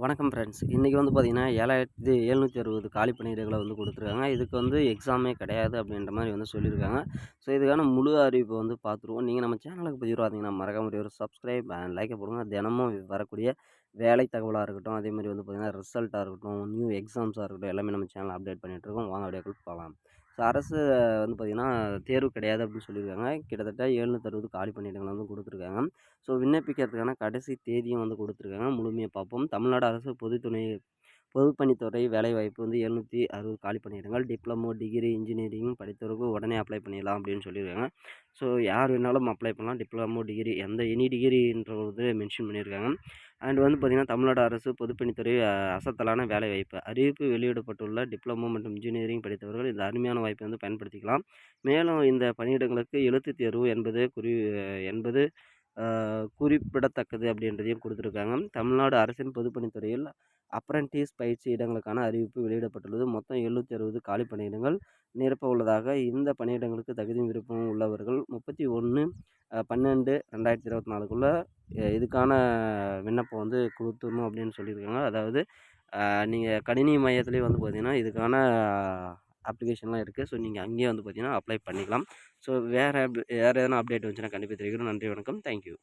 வணக்கம் ஃப்ரெண்ட்ஸ் இன்றைக்கி வந்து பார்த்திங்கன்னா ஏழாயிரத்தி எழுநூற்றி அறுபது காலி பணியிடங்களை வந்து கொடுத்துருக்காங்க. இதுக்கு வந்து எக்ஸாமே கிடையாது அப்படின்ற மாதிரி வந்து சொல்லியிருக்காங்க. ஸோ இதுக்கான முழு அறிவிப்பை வந்து பார்த்துருவோம். நீங்கள் நம்ம சேனலுக்கு பதிவு பார்த்தீங்கன்னா மறக்காம ஒரு சப்ஸ்கிரைப் அண்ட் லைக்கை போடுங்க. தினமும் வரக்கூடிய வேலை தகவலாக இருக்கட்டும் அதே மாதிரி வந்து பார்த்திங்கன்னா ரிசல்ட்டாக இருக்கட்டும் நியூ எக்ஸாம்ஸாக இருக்கட்டும் எல்லாமே நம்ம சேனல் அப்டேட் பண்ணிகிட்ருக்கோம் வாங்க அப்படியே போகலாம் ஸோ அரசு வந்து பார்த்திங்கன்னா தேர்வு கிடையாது அப்படின்னு சொல்லியிருக்காங்க. கிட்டத்தட்ட எழுநூற்றறுபது காலி பணியிடங்கள் வந்து கொடுத்துருக்காங்க. ஸோ விண்ணப்பிக்கிறதுக்கான கடைசி தேதியும் வந்து கொடுத்துருக்காங்க. முழுமையாக பார்ப்போம். தமிழ்நாடு அரசு பொதுத்துறை பொதுப்பணித்துறை வேலைவாய்ப்பு வந்து எழுநூற்றி அறுபது காலி பணியிடங்கள் டிப்ளமோ டிகிரி இன்ஜினியரிங் படித்தவருக்கு உடனே அப்ளை பண்ணிடலாம் அப்படின்னு சொல்லியிருக்காங்க. ஸோ யார் வேணாலும் அப்ளை பண்ணலாம். டிப்ளமோ டிகிரி எந்த எனி இது மென்ஷன் பண்ணியிருக்காங்க. அண்ட் வந்து பார்த்திங்கன்னா தமிழ்நாடு அரசு பொதுப்பணித்துறை அசத்தலான வேலைவாய்ப்பு. அறிவிப்பு வெளியிடப்பட்டுள்ள டிப்ளமோ மற்றும் இன்ஜினியரிங் படித்தவர்கள் இந்த அருமையான வாய்ப்பை வந்து பயன்படுத்திக்கலாம். மேலும் இந்த பணியிடங்களுக்கு எழுத்துத் தேர்வு என்பது குறி என்பது குறிப்பிடத்தக்கது அப்படின்றதையும் கொடுத்துருக்காங்க. தமிழ்நாடு அரசின் பொதுப்பணித்துறையில் அப்ரண்டிஸ் பயிற்சி இடங்களுக்கான அறிவிப்பு வெளியிடப்பட்டுள்ளது. மொத்தம் எழுநூற்றி அறுபது காலி பணியிடங்கள் நிரப்ப உள்ளதாக இந்த பணியிடங்களுக்கு தகுதி விருப்பம் உள்ளவர்கள் முப்பத்தி ஒன்று பன்னெண்டு ரெண்டாயிரத்தி இருபத்தி நாலுக்குள்ளே இதுக்கான விண்ணப்பம் வந்து கொடுத்துடணும் அப்படின்னு சொல்லியிருக்காங்க. அதாவது நீங்கள் கணினி மையத்துலேயே வந்து பார்த்திங்கன்னா இதுக்கான அப்ளிகேஷன்லாம் இருக்குது ஸோ நீங்கள் அங்கேயே வந்து பார்த்திங்கன்னா அப்ளை பண்ணிக்கலாம். ஸோ வேறு வேறு எதனா அப்டேட் வந்துச்சுன்னா கண்டிப்பாக தெரிவிக்கிறோம் நன்றி வணக்கம். தேங்க்யூ.